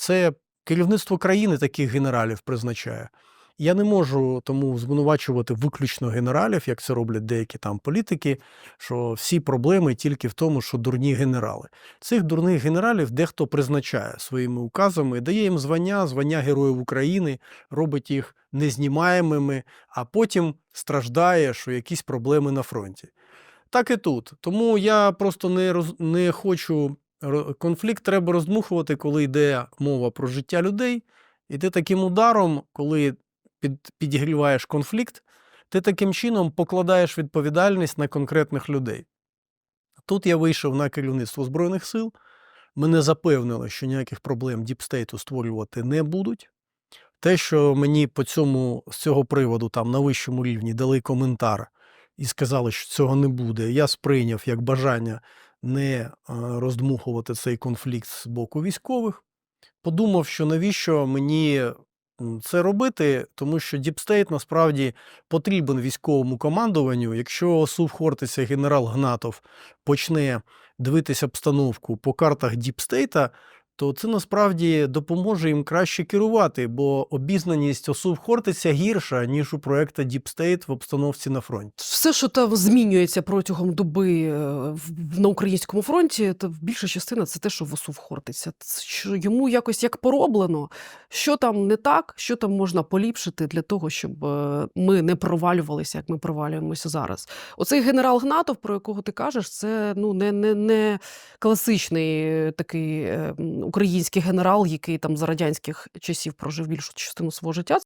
Це керівництво країни таких генералів призначає. Я не можу тому звинувачувати виключно генералів, як це роблять деякі там політики, що всі проблеми тільки в тому, що дурні генерали. Цих дурних генералів дехто призначає своїми указами, дає їм звання, звання Героїв України, робить їх незнімаємими, а потім страждає, що якісь проблеми на фронті. Так і тут. Тому я просто не, роз, не хочу. Конфлікт треба роздмухувати, коли йде мова про життя людей. І ти таким ударом, коли під, підігріваєш конфлікт, ти таким чином покладаєш відповідальність на конкретних людей. Тут я вийшов на керівництво Збройних сил. Мене запевнили, що ніяких проблем діпстейту створювати не будуть. Те, що мені по цьому, з цього приводу там на вищому рівні дали коментар і сказали, що цього не буде, я сприйняв як бажання не роздмухувати цей конфлікт з боку військових. Подумав, що навіщо мені це робити, тому що Діпстейт насправді потрібен військовому командуванню. Якщо Сув Хортиця генерал Гнатов почне дивитися обстановку по картах Діпстейта, то це насправді допоможе їм краще керувати, бо обізнаність Осув Хортиця гірша, ніж у проекта Діпстейт в обстановці на фронті. Все, що там змінюється протягом доби е, на українському фронті, то більша частина це те, що в осув Хортиця. Що йому якось як пороблено, що там не так, що там можна поліпшити для того, щоб е, ми не провалювалися, як ми провалюємося зараз. Оцей генерал Гнатов, про якого ти кажеш, це ну не, не, не класичний е, такий е, український генерал, який там за радянських часів прожив більшу частину свого життя.